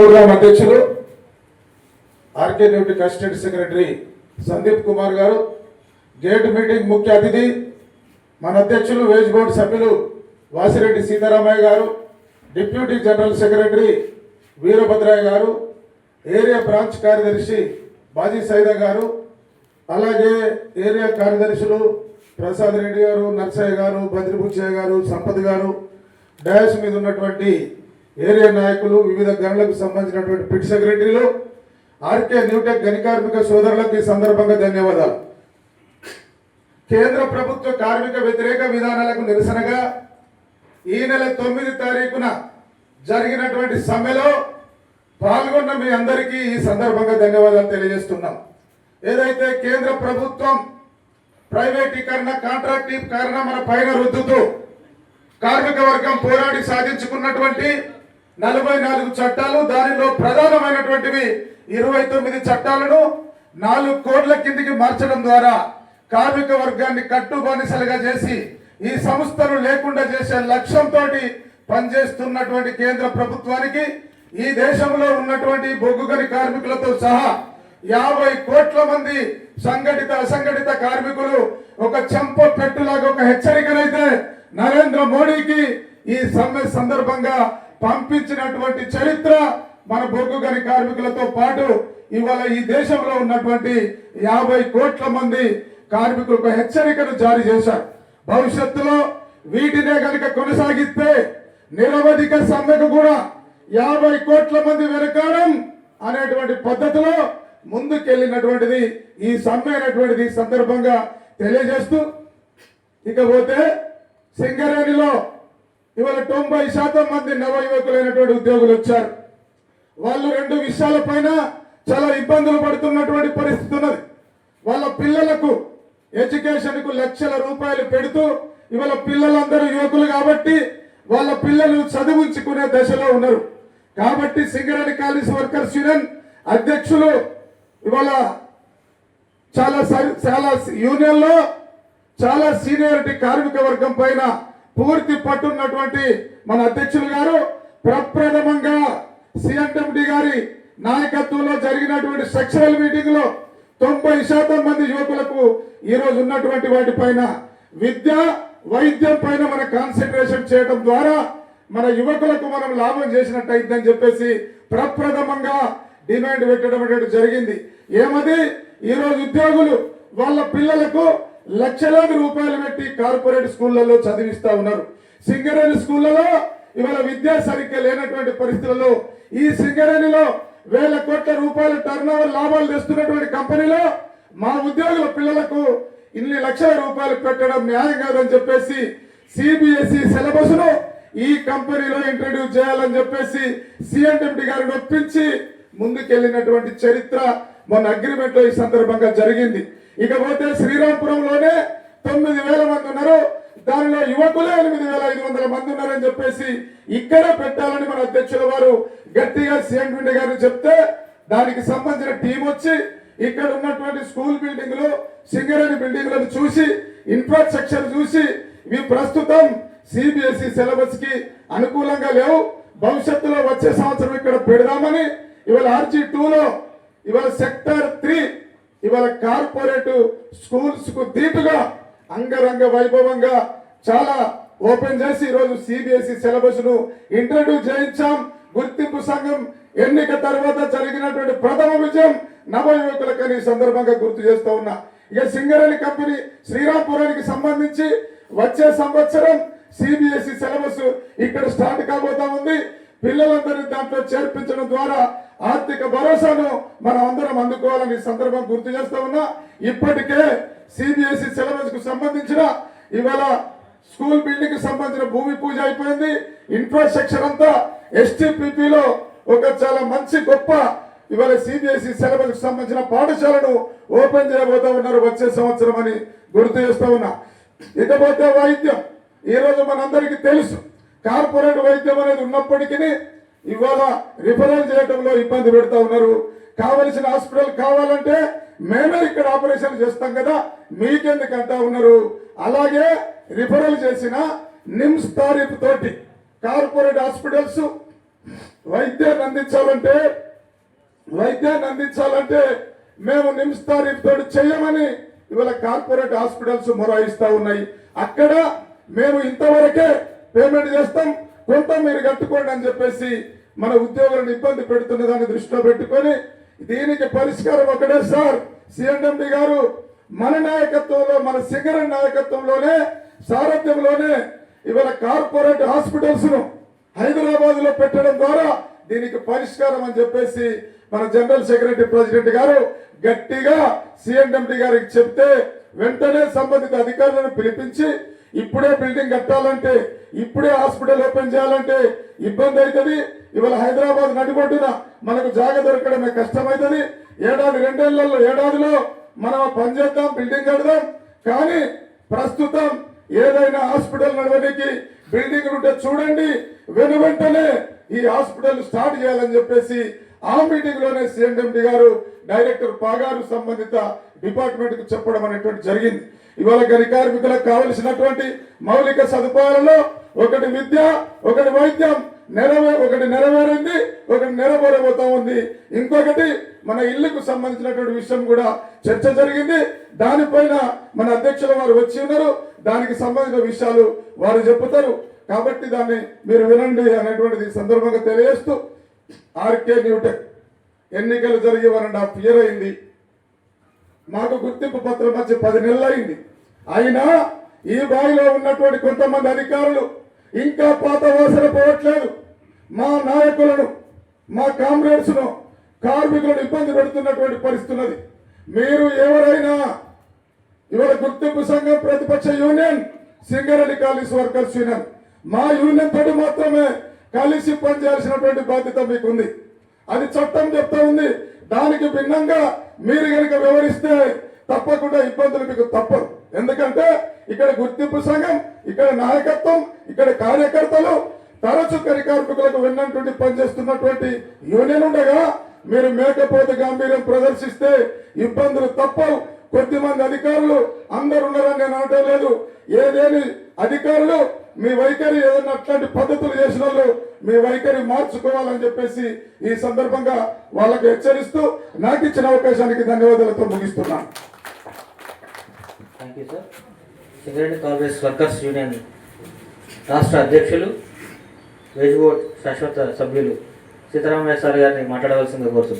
Programme అధ్యక్షులు RK న్యూటి assistant secretary Sandeep Kumar గారు గేట్ మీటింగ్ ముఖ్య అతిథి మన అధ్యక్షులు వేజ్ బోర్డు సభ్యులు వాసిరెడ్డి సీతారామయ్య గారు డిప్యూటీ జనరల్ సెక్రటరీ వీరభద్రయ్య గారు ఏరియా బ్రాంచ్ కార్యదర్శి బాజీ సైదా గారు అలాగే ఏరియా కార్యదర్శులు ప్రసాద్ రెడ్డి గారు నర్సయ్య గారు బద్రిభూచయ్య గారు సంపత్ గారు డయాస్ మీద ఉన్నటువంటి ఏరియా నాయకులు వివిధ గనులకు సంబంధించినటువంటి పిట్ సెక్రటరీలు ఆర్కే న్యూటెక్ గని కార్మిక సోదరులకు ఈ సందర్భంగా ధన్యవాదాలు. కేంద్ర ప్రభుత్వ కార్మిక వ్యతిరేక విధానాలకు నిరసనగా ఈ నెల తొమ్మిది తారీఖున జరిగినటువంటి సమ్మెలో పాల్గొన్న మీ అందరికీ ఈ సందర్భంగా ధన్యవాదాలు తెలియజేస్తున్నాం. ఏదైతే కేంద్ర ప్రభుత్వం ప్రైవేటీకరణ కాంట్రాక్టీకరణ మన పైన రుద్దుతూ కార్మిక వర్గం పోరాడి సాధించుకున్నటువంటి నలభై నాలుగు చట్టాలు దానిలో ప్రధానమైనటువంటివి ఇరవై తొమ్మిది చట్టాలను నాలుగు కోట్ల కిందికి మార్చడం ద్వారా కార్మిక వర్గాన్ని కట్టు బానిసలుగా చేసి ఈ సంస్థను లేకుండా చేసే లక్ష్యంతో పనిచేస్తున్నటువంటి కేంద్ర ప్రభుత్వానికి ఈ దేశంలో ఉన్నటువంటి బొగ్గుగని కార్మికులతో సహా యాభై కోట్ల మంది సంఘటిత అసంఘటిత కార్మికులు ఒక చెంప పెట్టులాగా ఒక హెచ్చరికనైతే నరేంద్ర మోడీకి ఈ సమ్మె సందర్భంగా పంపించినటువంటి చరిత్ర మన బొగ్గు గని కార్మికులతో పాటు ఇవాళ ఈ దేశంలో ఉన్నటువంటి యాభై కోట్ల మంది కార్మికులకు హెచ్చరికను జారీ చేశారు. భవిష్యత్తులో వీటినే కనుక కొనసాగిస్తే నిరవధిక సమ్మెకు కూడా యాభై కోట్ల మంది వెనకాడం అనేటువంటి పద్ధతిలో ముందుకెళ్ళినటువంటిది ఈ సమ్మె అనేటువంటిది సందర్భంగా తెలియజేస్తూ ఇకపోతే సింగరేణిలో ఇవాళ తొంభై శాతం మంది నవ యువకులైనటువంటి ఉద్యోగులు వచ్చారు. వాళ్ళు రెండు విషయాల పైన చాలా ఇబ్బందులు పడుతున్నటువంటి పరిస్థితి ఉన్నది. వాళ్ళ పిల్లలకు ఎడ్యుకేషన్కు లక్షల రూపాయలు పెడుతూ ఇవాళ పిల్లలందరూ యువకులు కాబట్టి వాళ్ళ పిల్లలు చదివించుకునే దశలో ఉన్నారు. కాబట్టి సింగరేణి కాలేజ్ వర్కర్స్ యూనియన్ అధ్యక్షులు ఇవాళ చాలా చాలా యూనియన్లో చాలా సీనియారిటీ కార్మిక వర్గం పైన పూర్తి పట్టున్నటువంటి మన అధ్యక్షులు గారు ప్రప్రథమంగా సిఎండి గారి నాయకత్వంలో జరిగినటువంటి సెక్షువల్ మీటింగ్లో తొంభై శాతం మంది యువకులకు ఈరోజు ఉన్నటువంటి వాటి పైన విద్య వైద్యం పైన మన కాన్సన్ట్రేషన్ చేయడం ద్వారా మన యువకులకు మనం లాభం చేసినట్టు అయిందని చెప్పేసి ప్రప్రథమంగా డిమాండ్ పెట్టడం అనేది జరిగింది. ఏమది? ఈరోజు ఉద్యోగులు వాళ్ళ పిల్లలకు లక్షలాది రూపాయలు పెట్టి కార్పొరేట్ స్కూళ్ళలో చదివిస్తా ఉన్నారు. సింగరేణి స్కూళ్ళలో ఇవాళ విద్యా సరిగ్గా లేనటువంటి పరిస్థితులలో ఈ సింగరేణిలో వేల కోట్ల రూపాయల టర్న్ లాభాలు తెస్తున్నటువంటి కంపెనీలో మా ఉద్యోగుల పిల్లలకు ఇన్ని లక్షల రూపాయలు పెట్టడం న్యాయం కాదని చెప్పేసి సిబిఎస్ఈ సిలబస్ను ఈ కంపెనీలో ఇంట్రడ్యూస్ చేయాలని చెప్పేసి సిఎండి గారిని ఒప్పించి ముందుకెళ్ళినటువంటి చరిత్ర మొన్న అగ్రిమెంట్లో ఈ సందర్భంగా జరిగింది. ఇకపోతే శ్రీరాంపురంలోనే తొమ్మిది వేల మంది ఉన్నారు. దానిలో యువకులే ఎనిమిది వేల ఐదు వందల మంది ఉన్నారని చెప్పేసి ఇక్కడ పెట్టాలని మన అధ్యక్షుల వారు గట్టిగా సీఎం పిండి గారు చెప్తే దానికి సంబంధించిన టీం వచ్చి ఇక్కడ ఉన్నటువంటి స్కూల్ బిల్డింగ్లు సింగరేణి బిల్డింగ్లను చూసి ఇన్ఫ్రాస్ట్రక్చర్ చూసి ఇవి ప్రస్తుతం సిబిఎస్ఈ సిలబస్కి అనుకూలంగా లేవు. భవిష్యత్తులో వచ్చే సంవత్సరం ఇక్కడ పెడదామని ఇవాళ ఆర్జీ టూలో ఇవాళ సెక్టర్ త్రీ ఇవాళ కార్పొరేట్ స్కూల్స్కు దీటుగా అంగరంగ వైభవంగా చాలా ఓపెన్ చేసి ఈరోజు సిబిఎస్ఈ సిలబస్ను ఇంట్రడ్యూస్ చేయించాం. గుర్తింపు సంఘం ఎన్నిక తర్వాత జరిగినటువంటి ప్రథమ విజయం నవ యువకులకని సందర్భంగా గుర్తు చేస్తూ ఉన్నా. ఇక సింగరేణి కంపెనీ శ్రీరాంపురానికి సంబంధించి వచ్చే సంవత్సరం సిబిఎస్ఈ సిలబస్ ఇక్కడ స్టార్ట్ కాబోతా ఉంది. పిల్లలందరినీ దాంట్లో చేర్పించడం ద్వారా ఆర్థిక భరోసాను మనం అందరం అందుకోవాలని ఈ సందర్భం గుర్తు చేస్తా ఉన్నా. ఇప్పటికే సిబిఎస్ఈ సిలబస్కు సంబంధించిన ఇవాళ స్కూల్ బిల్డింగ్కి సంబంధించిన భూమి పూజ అయిపోయింది. ఇన్ఫ్రాస్ట్రక్చర్ అంతా ఎస్టీపీపీలో ఒక చాలా మంచి గొప్ప ఇవాళ సిబిఎస్ఈ సిలబస్కు సంబంధించిన పాఠశాలను ఓపెన్ చేయబోతా ఉన్నారు వచ్చే సంవత్సరం అని గుర్తు చేస్తా ఉన్నా. ఇకపోతే వైద్యం ఈ రోజు మనందరికీ తెలుసు. కార్పొరేట్ వైద్యం అనేది ఉన్నప్పటికీ ఇవాళ రిఫరల్ చేయడంలో ఇబ్బంది పెడతా ఉన్నారు. కావలసిన హాస్పిటల్ కావాలంటే మేమే ఇక్కడ ఆపరేషన్ చేస్తాం కదా మీకెందుకు అంటా ఉన్నారు. అలాగే రిఫరల్ చేసిన నిమ్స్ తారీఫ్ తోటి కార్పొరేట్ హాస్పిటల్స్ వైద్యాన్ని అందించాలంటే వైద్యాన్ని అందించాలంటే మేము నిమ్స్ తారీఫ్ తోటి చేయమని ఇవాళ కార్పొరేట్ హాస్పిటల్స్ మొరాయిస్తా ఉన్నాయి. అక్కడ మేము ఇంతవరకే పేమెంట్ చేస్తాం కొంత మీరు కట్టుకోండి అని చెప్పేసి మన ఉద్యోగులను ఇబ్బంది పెడుతున్న దాన్ని దృష్టిలో పెట్టుకొని దీనికి పరిష్కారం ఒకటే సార్. సిఎండి గారు మన నాయకత్వంలో మన సింగరన్ నాయకత్వంలోనే సారథ్యంలోనే ఇవాళ కార్పొరేట్ హాస్పిటల్స్ను హైదరాబాద్లో పెట్టడం ద్వారా దీనికి పరిష్కారం అని చెప్పేసి మన జనరల్ సెక్రటరీ ప్రెసిడెంట్ గారు గట్టిగా సిఎండి గారికి చెప్తే వెంటనే సంబంధిత అధికారులను పిలిపించి ఇప్పుడే బిల్డింగ్ కట్టాలంటే ఇప్పుడే హాస్పిటల్ ఓపెన్ చేయాలంటే ఇబ్బంది అవుతుంది ఇవాళ హైదరాబాద్ నడిబొడ్డున మనకు జాగ దొరకడమే కష్టమవుతుంది ఏడాది రెండేళ్ళలో ఏడాదిలో మనం పనిచేద్దాం పని చేద్దాం బిల్డింగ్ కడదాం. కానీ ప్రస్తుతం ఏదైనా హాస్పిటల్ నడవడానికి బిల్డింగ్ ఉంటే చూడండి వెను ఈ హాస్పిటల్ స్టార్ట్ చేయాలని చెప్పేసి ఆ మీటింగ్లోనే సిఎండి గారు డైరెక్టర్ పాగారు సంబంధిత డిపార్ట్మెంట్కు చెప్పడం అనేటువంటి జరిగింది. ఇవాళ గని కార్మికులకు కావలసినటువంటి మౌలిక సదుపాయాలలో ఒకటి విద్య ఒకటి వైద్యం నెరవే ఒకటి నెరవేరింది ఒకటి నెరవేరబోతా ఉంది. ఇంకొకటి మన ఇల్లుకు సంబంధించినటువంటి విషయం కూడా చర్చ జరిగింది. దానిపైన మన అధ్యక్షుల వారు వచ్చి ఉన్నారు. దానికి సంబంధించిన విషయాలు వారు చెబుతారు. కాబట్టి దాన్ని మీరు వినండి అనేటువంటిది సందర్భంగా తెలియజేస్తూ ఆర్కే న్యూటెక్ ఎన్నికలు జరిగి వన్ అండ్ హాఫ్ ఇయర్ అయింది. మాకు గుర్తింపు పత్రం వచ్చి పది నెలలు అయింది. అయినా ఈ బావిలో ఉన్నటువంటి కొంతమంది అధికారులు ఇంకా పాత వాసన పోవట్లేదు. మా నాయకులను మా కామ్రేడ్స్ను కార్మికులను ఇబ్బంది పెడుతున్నటువంటి పరిస్థితున్నది మీరు ఎవరైనా ఇవాళ గుర్తింపు సంఘం ప్రతిపక్ష union Singareni college workers union మా యూనియన్ తోటి మాత్రమే కలిసి పనిచేయాల్సినటువంటి బాధ్యత మీకుంది. అది చట్టం చెప్తా ఉంది. దానికి భిన్నంగా మీరు కనుక వివరిస్తే తప్పకుండా ఇబ్బందులు మీకు తప్పదు. ఎందుకంటే ఇక్కడ గుర్తింపు సంఘం ఇక్కడ నాయకత్వం ఇక్కడ కార్యకర్తలు తరచు కరికార్మికులకు విన్నటువంటి పనిచేస్తున్నటువంటి యూనియన్ ఉండగా మీరు మేకపోతే గాంభీర్యం ప్రదర్శిస్తే ఇబ్బందులు తప్పవు. కొద్దిమంది అధికారులు అందరు ఉన్నారని నేను అనటం లేదు. ఏదేని అధికారులు మీ వైఖరి ఏదైనా అట్లాంటి పద్ధతులు చేసిన వాళ్ళు మీ వైఖరి మార్చుకోవాలని చెప్పేసి ఈ సందర్భంగా వాళ్ళకు హెచ్చరిస్తూ నాకు ఇచ్చిన అవకాశానికి ధన్యవాదాలతో ముగిస్తున్నాను thank you sir Congress workers union రాష్ట్ర అధ్యక్షులు వేజ్ బోర్డ్ శాశ్వత సభ్యులు సీతారామయ్య సార్ గారిని మాట్లాడవలసిందిగా కోరుతున్నాను.